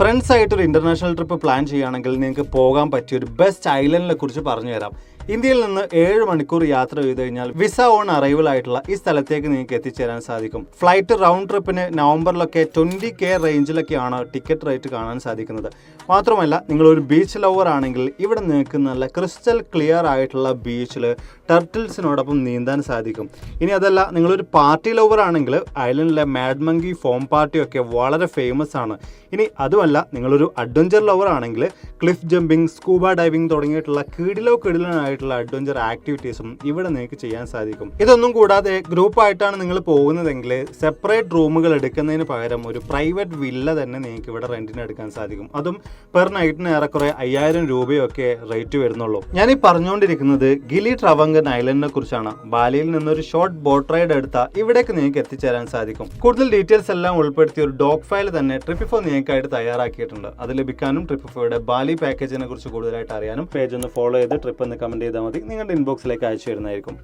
Friends ആയിട്ട് ഒരു international trip plan ചെയ്യുകയാണെങ്കിൽ നിങ്ങൾക്ക് പോകാൻ പറ്റിയ ഒരു ബെസ്റ്റ് ഐലൻഡിനെ കുറിച്ച് പറഞ്ഞു തരാം. ഇന്ത്യയിൽ നിന്ന് ഏഴ് മണിക്കൂർ യാത്ര ചെയ്ത് കഴിഞ്ഞാൽ വിസ ഓൺ അറൈവൽ ആയിട്ടുള്ള ഈ സ്ഥലത്തേക്ക് നിങ്ങൾക്ക് എത്തിച്ചേരാൻ സാധിക്കും. ഫ്ലൈറ്റ് റൗണ്ട് ട്രിപ്പിന് നവംബറിലൊക്കെ ട്വന്റി കെ റേഞ്ചിലൊക്കെയാണ് ടിക്കറ്റ് റേറ്റ് കാണാൻ സാധിക്കുന്നത്. മാത്രമല്ല നിങ്ങൾ ഒരു ബീച്ച് ലവർ ആണെങ്കിൽ ഇവിടെ നിങ്ങൾക്ക് നല്ല ക്രിസ്റ്റൽ ക്ലിയർ ആയിട്ടുള്ള ബീച്ചിൽ ടർട്ടിൽസിനോടൊപ്പം നീന്താൻ സാധിക്കും. ഇനി അതല്ല നിങ്ങളൊരു പാർട്ടി ലവർ ആണെങ്കിൽ ഐലൻഡിലെ മാഡ്മങ്കി ഫോം പാർട്ടിയൊക്കെ വളരെ ഫേമസ് ആണ്. ഇനി അതുമല്ല നിങ്ങളൊരു അഡ്വഞ്ചർ ലവർ ആണെങ്കിൽ ക്ലിഫ് ജമ്പിംഗ് സ്കൂബ ഡൈവിംഗ് തുടങ്ങിയിട്ടുള്ള കിടിലോ കിടിലനായിട്ടുള്ള അഡ്വഞ്ചർ ആക്ടിവിറ്റീസും ഇവിടെ നിങ്ങൾക്ക് ചെയ്യാൻ സാധിക്കും. ഇതൊന്നും കൂടാതെ ഗ്രൂപ്പായിട്ടാണ് നിങ്ങൾ പോകുന്നതെങ്കിൽ സെപ്പറേറ്റ് റൂമുകൾ എടുക്കുന്നതിന് പകരം ഒരു പ്രൈവറ്റ് വില്ല തന്നെ നിങ്ങൾക്ക് ഇവിടെ റെന്റിന് എടുക്കാൻ സാധിക്കും. അതും പെർ നൈറ്റിന് ഏറെക്കുറെ അയ്യായിരം രൂപയൊക്കെ റേറ്റ് വരുന്നുള്ളൂ. ഞാൻ ഈ പറഞ്ഞുകൊണ്ടിരിക്കുന്നത് ഗിലി ട്രവങ്കൻ ഐലൻഡിനെ കുറിച്ചാണ്. ബാലിയിൽ നിന്നൊരു ഷോർട്ട് ബോട്ട് റൈഡ് എടുത്ത ഇവിടേക്ക് നിങ്ങൾക്ക് എത്തിച്ചേരാൻ സാധിക്കും. കൂടുതൽ ഡീറ്റെയിൽസ് എല്ലാം ഉൾപ്പെടുത്തിയ ഒരു ഡോക് ഫയൽ തന്നെ ട്രിപ്പിഫോ നിങ്ങൾക്കായിട്ട് തയ്യാറാക്കിയിട്ടുണ്ട്. അത് ലഭിക്കാനും ട്രിപ്പിഫോയുടെ ബാലി പാക്കേജിനെ കുറിച്ച് കൂടുതലായിട്ട് അറിയാനും പേജ് ഒന്ന് ഫോളോ ചെയ്ത് ട്രിപ്പ് ഒന്ന് കമന്റ് ചെയ്താൽ മതി. നിങ്ങളുടെ ഇൻബോക്സിലേക്ക് അയച്ചു തരുന്നതായിരിക്കും.